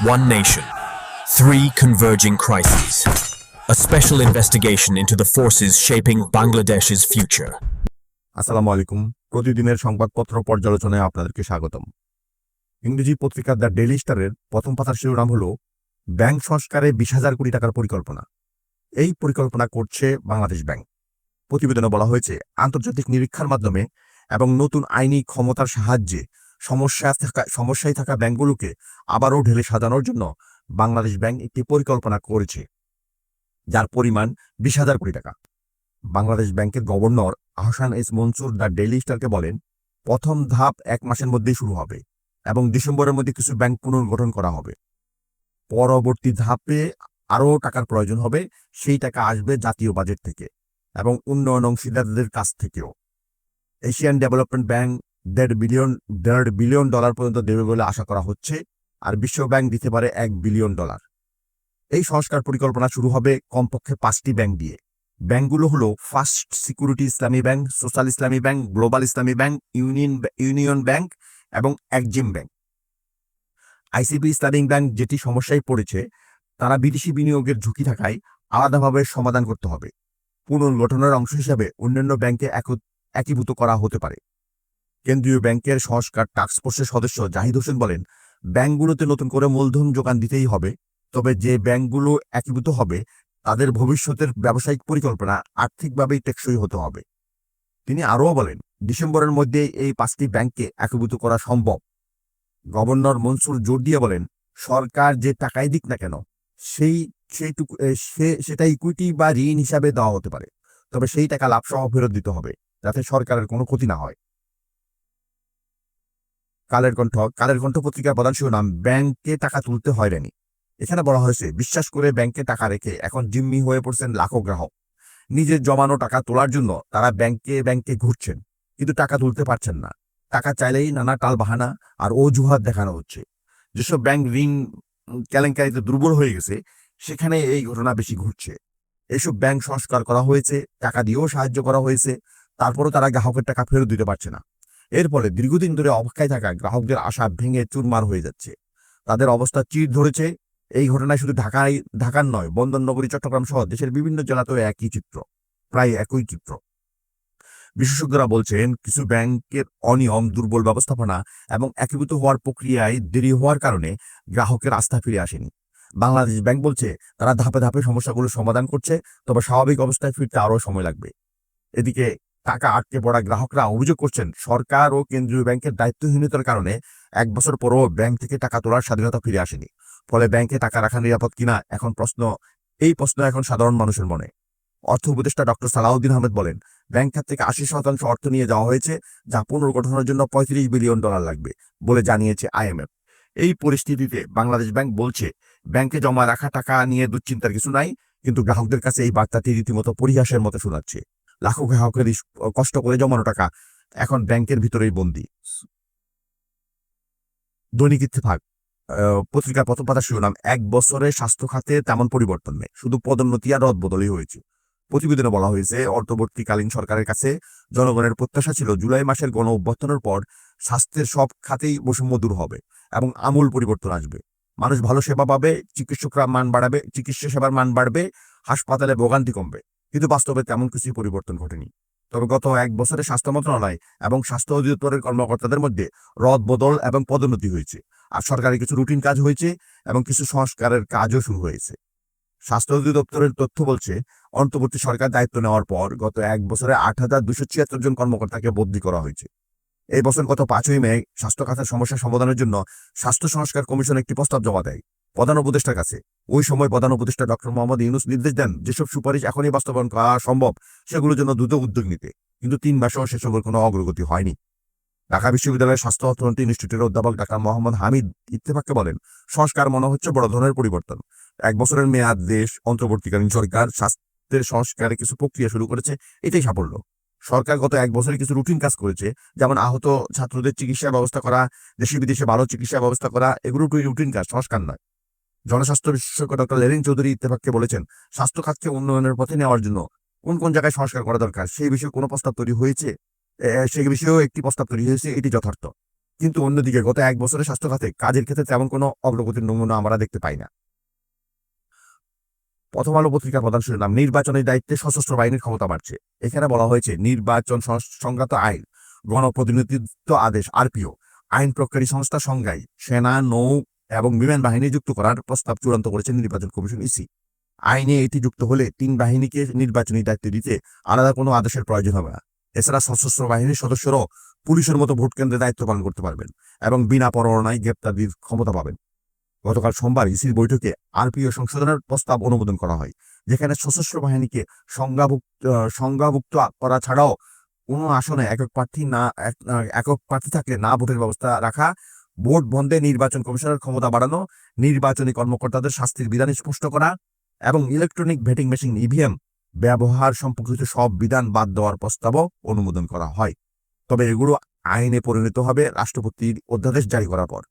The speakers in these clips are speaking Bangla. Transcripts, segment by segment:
One nation, three converging crises. A special investigation into the forces shaping Bangladesh's future. আসসালামু আলাইকুম প্রতিদিনের সংবাদপত্র পর্যালোচনায় আপনাদেরকে স্বাগতম ইংরেজি পত্রিকা দ্য ডেইলি স্টারের প্রথম পাতার শিরোনাম হল ব্যাংক সংস্কারে বিশ হাজার কোটি টাকার পরিকল্পনা এই পরিকল্পনা করছে বাংলাদেশ ব্যাংক প্রতিবেদনে বলা হয়েছে আন্তর্জাতিক নিরীক্ষার মাধ্যমে এবং নতুন আইনি ক্ষমতার সাহায্যে সমস্যা থাকা, সমস্যায় থাকা ব্যাংকগুলোকে আবারও ঢেলে সাজানোর জন্য বাংলাদেশ ব্যাংক একটি পরিকল্পনা করেছে, যার পরিমাণ বিশ হাজার কোটি টাকা। বাংলাদেশ ব্যাংকের governor Ahsan S Mansur the daily স্টারকে বলেন, প্রথম ধাপ এক মাসের মধ্যেই শুরু হবে এবং ডিসেম্বরের মধ্যে কিছু ব্যাংক পুনর্গঠন করা হবে। পরবর্তী ধাপে আরও টাকার প্রয়োজন হবে, সেই টাকা আসবে জাতীয় বাজেট থেকে এবং উন্নয়ন অংশীদারদের কাছ থেকেও। এশিয়ান ডেভেলপমেন্ট ব্যাংক দেড় বিলিয়ন দেড় বিলিয়ন ডলার পর্যন্ত দেবে বলে আশা করা হচ্ছে, আর বিশ্ব ব্যাংক দিতে পারে এক বিলিয়ন ডলার। এই সংস্কার পরিকল্পনা শুরু হবে কমপক্ষে পাঁচটি ব্যাংক দিয়ে। ব্যাংকগুলো হলো first security Islami bank, social Islami bank, global Islami bank, union union bank এবং Exim bank. ICB Islamic bank যেটি সমস্যায় পড়েছে, তারা বিদেশি বিনিয়োগের ঝুঁকি থাকায় আলাদাভাবে সমাধান করতে হবে। পুনর্গঠনের অংশ হিসাবে অন্যান্য ব্যাংকে একীভূত করা হতে পারে। কেন্দ্রীয় ব্যাংকের সংস্কার টাস্কফোর্সের সদস্য জাহিদ হোসেন বলেন, ব্যাংকগুলোতে নতুন করে মূলধন যোগান দিতেই হবে, তবে যে ব্যাংকগুলো একীভূত হবে, তাদের ভবিষ্যতের ব্যবসায়িক পরিকল্পনা আর্থিকভাবেই টেকসই হতে হবে। তিনি আরও বলেন, ডিসেম্বরের মধ্যে এই পাঁচটি ব্যাংককে একীভূত করা সম্ভব। গভর্নর মনসুর জোর দিয়ে বলেন, সরকার যে টাকাই দিক না কেন, সেই সেইটুকু সে সেটা ইকুইটি বা ঋণ হিসাবে দেওয়া হতে পারে, তবে সেই টাকা লাভসহ ফেরত দিতে হবে, যাতে সরকারের কোনো ক্ষতি না হয়। কালের কণ্ঠ কালের কণ্ঠ পত্রিকার প্রধান শিরোনাম, ব্যাংকে টাকা তুলতে হয়রানি। এখানে বলা হয়েছে, বিশ্বাস করে ব্যাংকে টাকা রেখে এখন জিম্মি হয়ে পড়ছেন লাখো গ্রাহক। নিজের জমানো টাকা তোলার জন্য তারা ব্যাংকে ব্যাংকে ঘুরছেন, কিন্তু টাকা তুলতে পারছেন না। টাকা চাইলেই নানা টাল বাহানা আর অজুহাত দেখানো হচ্ছে। যেসব ব্যাংক ঋণ কেলেঙ্কারিতে দুর্বল হয়ে গেছে, সেখানে এই ঘটনা বেশি ঘটছে। এইসব ব্যাংক সংস্কার করা হয়েছে, টাকা দিয়েও সাহায্য করা হয়েছে, তারপরও তারা গ্রাহকের টাকা ফেরত দিতে পারছে না। এর ফলে দীর্ঘদিন ধরে অপেক্ষায় থাকা গ্রাহকদের আশা ভেঙে চুরমার হয়ে যাচ্ছে। তাদের অবস্থা চির ধরেছে। এই ঘটনায় শুধু ঢাকায়, ঢাকার নয়, বন্দরনগরী, চট্টগ্রাম সহ দেশের বিভিন্ন জেলাতেও একই চিত্র, প্রায় একই চিত্র। বিশেষজ্ঞরা বলছেন, কিছু ব্যাংকের অনিয়ম, দুর্বল ব্যবস্থাপনা এবং একীভূত হওয়ার প্রক্রিয়ায় দেরি হওয়ার কারণে গ্রাহকের আস্থা ফিরে আসেনি। বাংলাদেশ ব্যাংক বলছে, তারা ধাপে ধাপে সমস্যাগুলো সমাধান করছে, তবে স্বাভাবিক অবস্থায় ফিরতে আরও সময় লাগবে। এদিকে টাকা আটকে পড়া গ্রাহকরা অভিযোগ করছেন, সরকার ও কেন্দ্রীয় ব্যাংকের দায়িত্বহীনতার কারণে এক বছর পরও ব্যাংক থেকে টাকা তোলার স্বাধীনতা ফিরে আসেনি। ফলে ব্যাংকে টাকা রাখা নিরাপদ কিনা, এখন প্রশ্ন, এই প্রশ্ন এখন সাধারণ মানুষের মনে। অর্থ উপদেষ্টা ডক্টর সালাউদ্দিন আহমেদ বলেন, ব্যাংক খাত থেকে আশি শতাংশ অর্থ নিয়ে যাওয়া হয়েছে, যা পুনর্গঠনের জন্য পঁয়ত্রিশ বিলিয়ন ডলার লাগবে বলে জানিয়েছে আইএমএফ। এই পরিস্থিতিতে বাংলাদেশ ব্যাংক বলছে, ব্যাংকে জমা রাখা টাকা নিয়ে দুশ্চিন্তার কিছু নাই, কিন্তু গ্রাহকদের কাছে এই বার্তাটি রীতিমতো পরিহাসের মতো শোনাচ্ছে। লাখো গ্রাহকের কষ্ট করে জমানো টাকা। এখন ব্যাংকের ভিতরেই বন্দী। দৈনিক ইত্তেফাক পত্রিকার প্রথম পাতা শিরোনাম, এক বছরে স্বাস্থ্য খাতে তেমন পরিবর্তন নেই, শুধু পদোন্নতি আর রদবদলই হয়েছে। প্রতিবেদনে বলা হয়েছে, অন্তর্বর্তীকালীন সরকারের কাছে জনগণের প্রত্যাশা ছিল, জুলাই মাসের গণ অভ্যর্থনের পর স্বাস্থ্যের সব খাতেই বৈষম্য দূর হবে এবং আমূল পরিবর্তন আসবে। মানুষ ভালো সেবা পাবে, চিকিৎসকরা মান বাড়াবে, চিকিৎসা সেবার মান বাড়বে, হাসপাতালে ভোগান্তি কমবে। কিন্তু বাস্তবে তেমন কিছুই পরিবর্তন ঘটেনি। তবে গত এক বছরে স্বাস্থ্য মন্ত্রণালয় এবং স্বাস্থ্য অধিদপ্তরের কর্মকর্তাদের মধ্যে রদ, বদল এবং পদোন্নতি হয়েছে। আর সরকারি কিছু রুটিন কাজ হয়েছে এবং কিছু সংস্কারের কাজও শুরু হয়েছে। স্বাস্থ্য অধিদপ্তরের তথ্য বলছে, অন্তর্বর্তী সরকার দায়িত্ব নেওয়ার পর গত এক বছরে আট হাজার দুশো ছিয়াত্তর জন কর্মকর্তাকে বদলি করা হয়েছে। এই বছর গত পাঁচই মে স্বাস্থ্য খাতের সমস্যা সমাধানের জন্য স্বাস্থ্য সংস্কার কমিশন একটি প্রস্তাব জমা দেয়। প্রধান উপদেষ্টার কাছে। ওই সময় প্রধান উপদেষ্টা ডক্টর মোহাম্মদ ইউনুস নির্দেশ দেন যেসব সুপারিশ এখনই বাস্তবায়ন করা সম্ভব, সেগুলোর জন্য দ্রুত উদ্যোগ নিতে। কিন্তু তিন মাসেও সেসবের কোনো অগ্রগতি হয়নি। ঢাকা বিশ্ববিদ্যালয়ের স্বাস্থ্য অর্থনীতি ইনস্টিটিউটের অধ্যাপক ডাক্তার মোহাম্মদ হামিদ ইত্তেফাককে বলেন, সংস্কার মনে হচ্ছে বড় ধরনের পরিবর্তন। এক বছরের মেয়াদ দেশ, অন্তর্বর্তীকালীন সরকার, স্বাস্থ্যের সংস্কারে কিছু প্রক্রিয়া শুরু করেছে, এটাই সাফল্য। সরকার গত এক বছরে কিছু রুটিন কাজ করেছে, যেমন আহত ছাত্রদের চিকিৎসা ব্যবস্থা করা দেশে বিদেশে ভালো চিকিৎসা ব্যবস্থা করা, এগুলো রুটিন কাজ, সংস্কার নয়। জনস্বাস্থ্য বিশেষজ্ঞ ডক্টর লেরিন চৌধুরী ইত্তেফাককে বলেছেন, স্বাস্থ্য খাতকে উন্নয়নের পথে নেওয়ার জন্য কোন কোন জায়গায় সংস্কার করা দরকার, সেই বিষয়ে কোনো প্রস্তাব তৈরি হয়েছে? সেই বিষয়েও একটি প্রস্তাব তৈরি হয়েছে, এটি যথার্থ। কিন্তু অন্যদিকে গত এক বছরের স্বাস্থ্য খাতে কাজের ক্ষেত্রে তেমন কোনো অগ্রগতির নমুনা আমরা দেখতে পাই না। প্রথম আলো পত্রিকার প্রধান শিরোনাম, নির্বাচনের দায়িত্বে সশস্ত্র বাহিনীর ক্ষমতা বাড়ছে। এখানে বলা হয়েছে, নির্বাচন সংক্রান্ত আইন, গণপ্রতিনিধিত্ব আদেশ, আরপিও, আইন প্রক্রিয়ারী সংস্থা সংজ্ঞায়, সেনা, নৌ এবং বিমান বাহিনী যুক্ত করার প্রস্তাব চূড়ান্ত করেছে নির্বাচন কমিশন ইসি। আইনে এটি যুক্ত হলে তিন বাহিনীকে নির্বাচনী দায়িত্ব দিতে আলাদা কোনো আদেশের প্রয়োজন হবে না। এছাড়া সশস্ত্র বাহিনীর সদস্যরাও পুলিশের মতো ভোট কেন্দ্রে দায়িত্ব পালন করতে পারবেন এবং বিনা পরোয়ানায় গ্রেপ্তারির ক্ষমতা পাবেন। গতকাল সোমবার ইসির বৈঠকে আরপিও সংশোধনের প্রস্তাব অনুমোদন করা হয়, যেখানে সশস্ত্র বাহিনীকে সংজ্ঞাভুক্ত সংজ্ঞাভুক্ত করা ছাড়াও কোনো আসনে একক প্রার্থী না, এক- একক প্রার্থী থাকলে না ভোটের ব্যবস্থা রাখা ভোট বন্ধে নির্বাচন কমিশনের ক্ষমতা বাড়ানো, নির্বাচনী কর্মকর্তাদের শাস্তির বিধান স্পষ্ট করা এবং ইলেকট্রনিক ভোটিং মেশিন ইভিএম ব্যবহার সম্পর্কিত সব বিধান বাদ দেওয়ার প্রস্তাবও অনুমোদন করা হয়। তবে এগুলো আইনে পরিণত হবে রাষ্ট্রপতির অধ্যাদেশ জারি করার পর।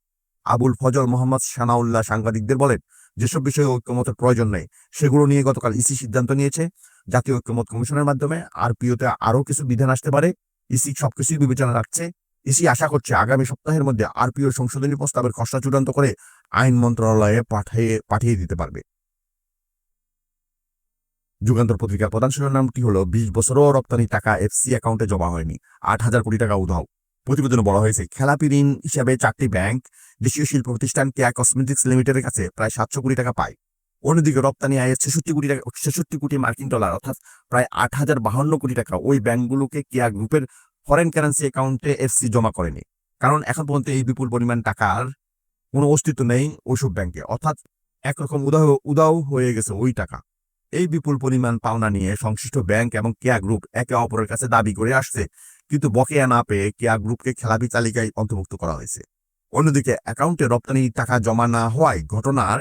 আবুল ফজল মোহাম্মদ সানাউল্লাহ সাংবাদিকদের বলেন, যেসব বিষয়ে ঐক্যমতের প্রয়োজন নেই, সেগুলো নিয়ে গতকাল ইসি সিদ্ধান্ত নিয়েছে। জাতীয় ঐক্যমত কমিশনের মাধ্যমে আরপিওতে আরও কিছু বিধান আসতে পারে। ইসি সবকিছুই বিবেচনা রাখছে। ইসি আশা করছে আগামী সপ্তাহের মধ্যে আরপিও সংশোধনী প্রস্তাবের খসড়া চূড়ান্ত করে আইন মন্ত্রণালয়ে পাঠিয়ে পাঠিয়ে দিতে পারবে। যুগান্তর পত্রিকার প্রধান শিরোনামটি হলো, বিশ বছরও রপ্তানি টাকা এফসি অ্যাকাউন্টে জমা হয়নি, আট হাজার কোটি টাকা উধাও। প্রতিবেদনে বলা হয়েছে, খেলাপি ঋণ হিসাবে চারটি ব্যাংক, দেশীয় শিল্প প্রতিষ্ঠান কেয়া কসমেটিক্স লিমিটেডের কাছে প্রায় সাতশো কোটি টাকা পায়। অন্যদিকে রপ্তানি আয়ের ছেষট্টি কোটি টাকা, ছেষট্টি কোটি মার্কিন ডলার, অর্থাৎ প্রায় আট হাজার বাহান্ন কোটি টাকা ওই ব্যাংকগুলোকে কেয়া গ্রুপের ফরেন কারেন্সি অ্যাকাউন্টে এফসি জমা করেনি। কারণ এখন পর্যন্ত এই বিপুল পরিমাণ টাকার কোনো অস্তিত্ব নেই ওইসব ব্যাংকে অর্থাৎ একরকম উদাহ, উদাও হয়ে গেছে ওই টাকা। এই বিপুল পরিমাণ পাওনা নিয়ে সংশ্লিষ্ট ব্যাংক এবং কেয়া গ্রুপ একে অপরের কাছে দাবি করে আসছে। কিন্তু বকেয়া না পেয়ে কেয়া গ্রুপকে খেলাপি তালিকায় অন্তর্ভুক্ত করা হয়েছে। অন্যদিকে অ্যাকাউন্টে রপ্তানি টাকা জমা না হওয়ায় ঘটনার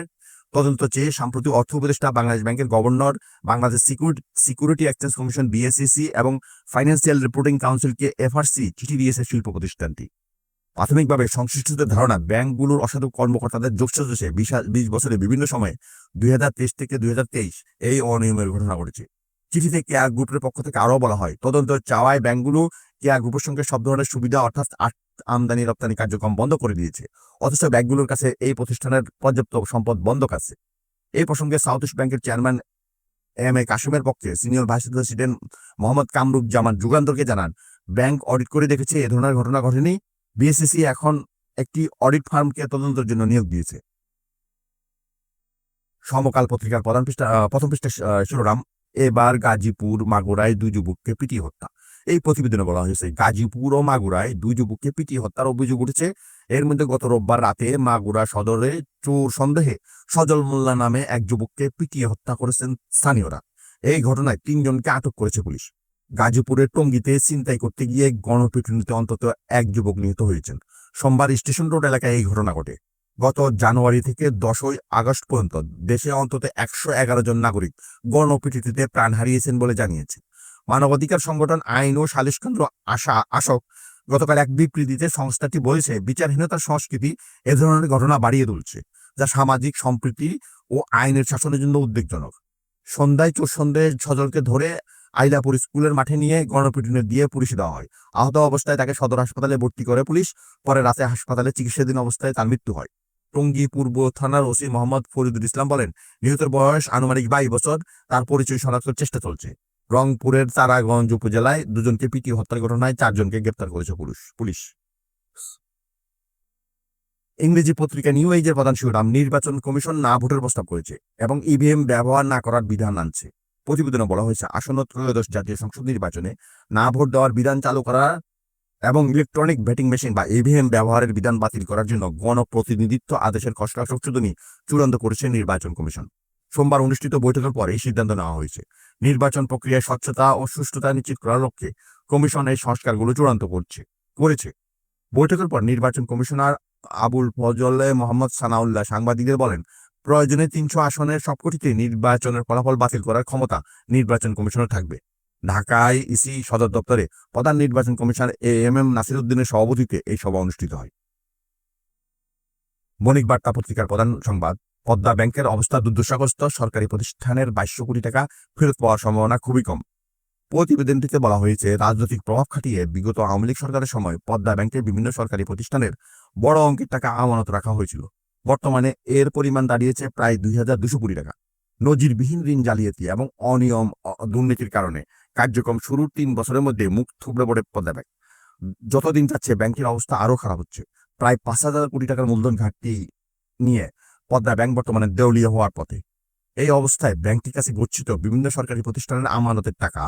তদন্ত চেয়ে সাম্প্রতিক অর্থ উপদেষ্টা বাংলাদেশ ব্যাংকের governor, Bangladesh security exchange commission BSCC এবং ফাইন্যান্সিয়াল রিপোর্টিং কাউন্সিলকে এফআরসি চিঠি দিয়েছে শিল্প প্রতিষ্ঠানটি। প্রাথমিকভাবে সংশ্লিষ্টদের ধারণা, ব্যাংকগুলোর অসাধু কর্মকর্তাদের যোগসাজসে বিশ বছরে বিভিন্ন সময়ে দুই হাজার তেইশ থেকে দুই হাজার তেইশ এই অনিয়মের ঘটনা ঘটেছে। চিঠিতে কেয়া গ্রুপের পক্ষ থেকে আরও বলা হয়, তদন্ত চাওয়ায় ব্যাংকগুলো কেয়া গ্রুপের সঙ্গে সব ধরনের সুবিধা অর্থাৎ আমদানি রপ্তানি কার্যক্রম বন্ধ করে দিয়েছে। অথচ ব্যাংকগুলোর কাছে এই প্রতিষ্ঠানের পর্যাপ্ত সম্পদ বন্ধ আছে। এই প্রসঙ্গে সাউথ ইস্ট ব্যাংকের চেয়ারম্যান এম এ কাশিমের পক্ষে senior vice president Mohammad Kamruk Zaman যুগান্তরকে জানান, ব্যাংক অডিট করে দেখেছে এ ধরনের ঘটনা ঘটেনি। বিএসসিসি এখন একটি অডিট ফার্মকে তদন্তের জন্য নিয়োগ দিয়েছে। সমকাল পত্রিকার প্রধান পৃষ্ঠা প্রথম পৃষ্ঠা শিরোনাম, এবার গাজীপুর, মাগুরায় দুই যুবককে পিটিয়ে হত্যা। এই প্রতিবেদনে বলা হয়েছে, গাজীপুর ও মাগুরায় দুই যুবককে পিটিয়ে হত্যার অভিযোগ উঠেছে। এর মধ্যে গত রোববার রাতে মাগুরা সদরে চোর সন্দেহে সজল মোল্লা নামে এক যুবককে পিটিয়ে হত্যা করেছেন স্থানীয়রা। এই ঘটনায় তিনজনকে আটক করেছে পুলিশ। গাজীপুরের টঙ্গিতে ছিনতাই করতে গিয়ে গণপিটুনিতে অন্তত এক যুবক নিহত হয়েছেন। সোমবার স্টেশন রোড এলাকায় এই ঘটনা ঘটে। গত জানুয়ারি থেকে দশই আগস্ট পর্যন্ত দেশে অন্তত একশো এগারো জন নাগরিক গণপিটুনিতে প্রাণ হারিয়েছেন বলে জানিয়েছে। মানবাধিকার সংগঠন, আইন ও সালিশ কেন্দ্র আশা আশক গতকাল এক বিবৃতিতে সংস্থাটি বলেছে, বিচারহীনতার সংস্কৃতি এ ধরনের ঘটনা বাড়িয়ে তুলছে, যা সামাজিক সম্প্রীতি ও আইনের শাসনের জন্য উদ্বেগজনক। সন্ধ্যায় চোর সন্দেহে সজলকে ধরে আইলাপুর স্কুলের মাঠে নিয়ে গণপিটুনি দিয়ে পুলিশে দেওয়া হয়। আহত অবস্থায় তাকে সদর হাসপাতালে ভর্তি করে পুলিশ, পরে রাতে হাসপাতালে চিকিৎসাধীন অবস্থায় তার মৃত্যু হয়। টঙ্গী পূর্ব থানার ওসি মোহাম্মদ ফরিদুল ইসলাম বলেন, নিহতের বয়স আনুমানিক বাইশ বছর, তার পরিচয় শনাক্তের চেষ্টা চলছে। রংপুরের তারাগঞ্জ উপজেলায় দুজনকে পিটি হত্যার ঘটনায় চারজনকে গ্রেপ্তার করেছে পুলিশ পুলিশ। ইংরেজি পত্রিকা নিউ এজের প্রধান শিরোনাম, নির্বাচন কমিশন না ভোটের প্রস্তাব করেছে এবং ইভিএম ব্যবহার না করার বিধান আনছে। প্রতিবেদনে বলা হয়েছে, আসন্ন ত্রয়োদশ জাতীয় সংসদ নির্বাচনে না ভোট দেওয়ার বিধান চালু করা এবং ইলেকট্রনিক ভোটিং মেশিন বা ইভিএম ব্যবহারের বিধান বাতিল করার জন্য গণপ্রতিনিধিত্ব আদেশের খসড়া সংশোধনী চূড়ান্ত করেছে নির্বাচন কমিশন। সোমবার অনুষ্ঠিত বৈঠকের পর এই সিদ্ধান্ত নেওয়া হয়েছে। নির্বাচন প্রক্রিয়ায় স্বচ্ছতা ও সুষ্ঠুতা নিশ্চিত করার লক্ষ্যে কমিশন এই সংস্কারগুলো চূড়ান্ত করছে, করেছে। বৈঠকের পর নির্বাচন কমিশনার আবুল ফজলে মোহাম্মদ সানাউল্লাহ সাংবাদিকদের বলেন, প্রয়োজনে তিনশো আসনের সবকটিতে নির্বাচনের ফলাফল বাতিল করার ক্ষমতা নির্বাচন কমিশনের থাকবে। ঢাকায় ইসি সদর দপ্তরে প্রধান নির্বাচন commissioner A M M Nasir উদ্দিনের সভাপতিত্বে এই সভা অনুষ্ঠিত হয়। বণিক বার্তা পত্রিকার প্রধান সংবাদ। পদ্মা ব্যাংকের অবস্থা দুর্দশাগ্রস্ত। সরকারি প্রতিষ্ঠানের বাইশশো কোটি টাকা ফেরত পাওয়ার সম্ভাবনা খুবই কম। প্রতিবেদনটিতে বলা হয়েছে, রাজনৈতিক প্রভাব খাটিয়ে বিগত আওয়ামী লীগ সরকারের সময় পদ্মা ব্যাংকের বিভিন্ন সরকারি প্রতিষ্ঠানের বড় অঙ্কের টাকা আমানত রাখা হয়েছিল। বর্তমানে এর পরিমাণ দাঁড়িয়েছে প্রায় দুই হাজার দুশো কোটি টাকা। নজিরবিহীন ঋণ জালিয়াতি এবং অনিয়ম দুর্নীতির কারণে কার্যক্রম শুরুর তিন বছরের মধ্যে মুখ থুবড়ে পড়ে পদ্মা ব্যাংক। যতদিন যাচ্ছে, ব্যাংকের অবস্থা আরও খারাপ হচ্ছে। প্রায় পাঁচ হাজার কোটি টাকার মূলধন ঘাটতি নিয়ে পদ্মা ব্যাংক বর্তমানে দেউলিয়া হওয়ার পথে। এই অবস্থায় ব্যাংকটির কাছে গচ্ছিত বিভিন্ন সরকারি প্রতিষ্ঠানের আমানতের টাকা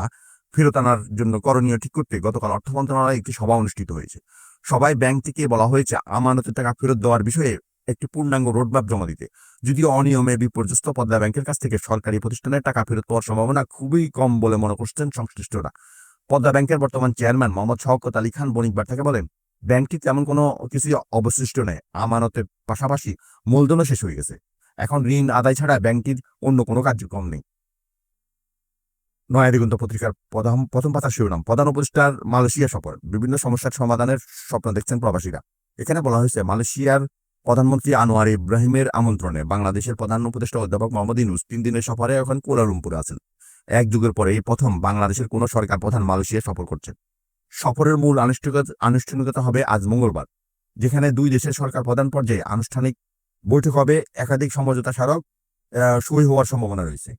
ফেরত আনার জন্য করণীয় ঠিক করতে গতকাল অর্থ মন্ত্রণালয়ে একটি সভা অনুষ্ঠিত হয়েছে। সবাই ব্যাংকটিকে বলা হয়েছে, আমানতের টাকা ফেরত দেওয়ার বিষয়ে একটি পূর্ণাঙ্গ রোডম্যাপ জমা দিতে। যদিও অনিয়মে বিপর্যস্ত পদ্মা ব্যাংকের কাছ থেকে সরকারি প্রতিষ্ঠানের টাকা ফেরত পাওয়ার সম্ভাবনা খুবই কম বলে মনে করছেন সংশ্লিষ্টরা। পদ্মা ব্যাংকের বর্তমান চেয়ারম্যান মোহাম্মদ শওকত আলী খান বণিকবার থেকে বলেন ব্যাংকটি তেমন কোনো কিছুই অবশিষ্ট নেই। আমানতের পাশাপাশি মূলধনও শেষ হয়ে গেছে। এখন ঋণ আদায় ছাড়া ব্যাংকটির অন্য কোনো কার্যক্রম নেই। নয়া দিগন্ত পত্রিকার প্রধান, প্রথম পাতার শিরোনাম, প্রধান উপদেষ্টার মালয়েশিয়া সফর। বিভিন্ন সমস্যার সমাধানের স্বপ্ন দেখছেন প্রবাসীরা। এখানে বলা হয়েছে, মালয়েশিয়ার প্রধানমন্ত্রী আনোয়ার ইব্রাহিমের আমন্ত্রণে বাংলাদেশের প্রধান উপদেষ্টা অধ্যাপক মোহাম্মদ ইনুস তিন দিনের সফরে এখন কুয়ালালুম্পুরে আছেন। এক যুগের পরে এই প্রথম বাংলাদেশের কোনো সরকার প্রধান মালয়েশিয়া সফর করছেন। সফরের মূল আনুষ্ঠানিকতা আনুষ্ঠানিকতা হবে আজ মঙ্গলবার, যেখানে দুই দেশের সরকার প্রধান পর্যায়ে আনুষ্ঠানিক বৈঠক হবে। একাধিক সমঝোতা স্মারক সই হওয়ার সম্ভাবনা রয়েছে।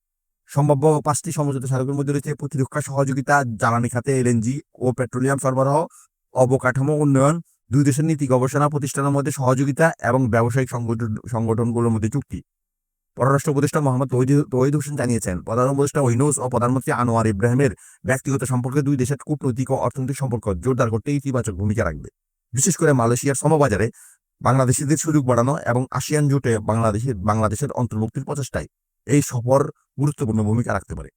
সম্ভাব্য পাঁচটি সমঝোতা স্মারকের মধ্যে রয়েছে প্রতিরক্ষা সহযোগিতা, জ্বালানি খাতে এলএনজি ও পেট্রোলিয়াম সরবরাহ, অবকাঠামো উন্নয়ন, দুই দেশের নীতি গবেষণা প্রতিষ্ঠানের মধ্যে সহযোগিতা এবং ব্যবসায়িক সংগঠন, সংগঠনগুলোর মধ্যে চুক্তি। পররাষ্ট্র উপদেষ্টা মোহাম্মদ তৌহিদ- হোসেন জানিয়েছেন, প্রধান উপদেষ্টা ওইনুস ও প্রধানমন্ত্রী আনোয়ার ইব্রাহিমের ব্যক্তিগত সম্পর্কে দুই দেশের কূটনৈতিক ও অর্থনৈতিক সম্পর্ক জোরদার করতে ইতিবাচক ভূমিকা রাখবে। বিশেষ করে মালয়েশিয়ার সমবাজারে বাংলাদেশিদের সুযোগ বাড়ানো এবং আসিয়ান জোটে বাংলাদেশের বাংলাদেশের অন্তর্ভুক্তির প্রচেষ্টায় এই সফর গুরুত্বপূর্ণ ভূমিকা রাখতে পারে।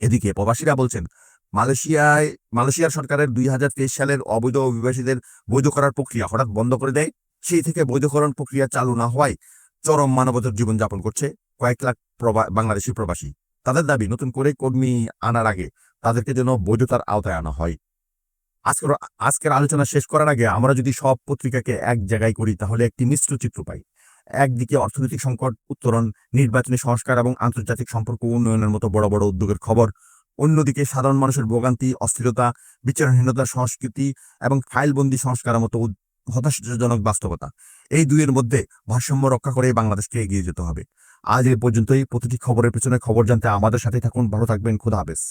এদিকে প্রবাসীরা বলছেন, মালয়েশিয়ায়, মালয়েশিয়ার সরকারের দুই হাজার তেইশ সালের অবৈধ অভিবাসীদের বৈধ করার প্রক্রিয়া হঠাৎ বন্ধ করে দেয়। সেই থেকে বৈধকরণ প্রক্রিয়া চালু না হওয়ায় চরম মানবতার জীবনযাপন করছে কয়েক লাখ বাংলাদেশি প্রবাসী। তাদের দাবি, নতুন করে কর্মী আনার আগে তাদেরকে যেন বৈধতার আওতায় আনা হয়। আজকের আজকের আলোচনা শেষ করার আগে আমরা যদি সব পত্রিকাকে এক জায়গায় করি, তাহলে একটি মিশ্র চিত্র পাই। একদিকে অর্থনৈতিক সংকট, উত্তরণ, নির্বাচনী সংস্কার এবং আন্তর্জাতিক সম্পর্ক উন্নয়নের মতো বড় বড় উদ্যোগের খবর। অন্যদিকে সাধারণ মানুষের ভোগান্তি, অস্থিরতা বিচারহীনতা সংস্কৃতি এবং ফাইলবন্দি সংস্কারের মতো হতাশাজনক বাস্তবতা। এই দুইয়ের মধ্যে ভারসাম্য রক্ষা করে বাংলাদেশকে এগিয়ে যেতে হবে। আজ এ পর্যন্তই। প্রতিটি খবরের পেছনে খবর জানতে আমাদের সাথে থাকুন। ভালো থাকবেন। খুদা হাফেজ।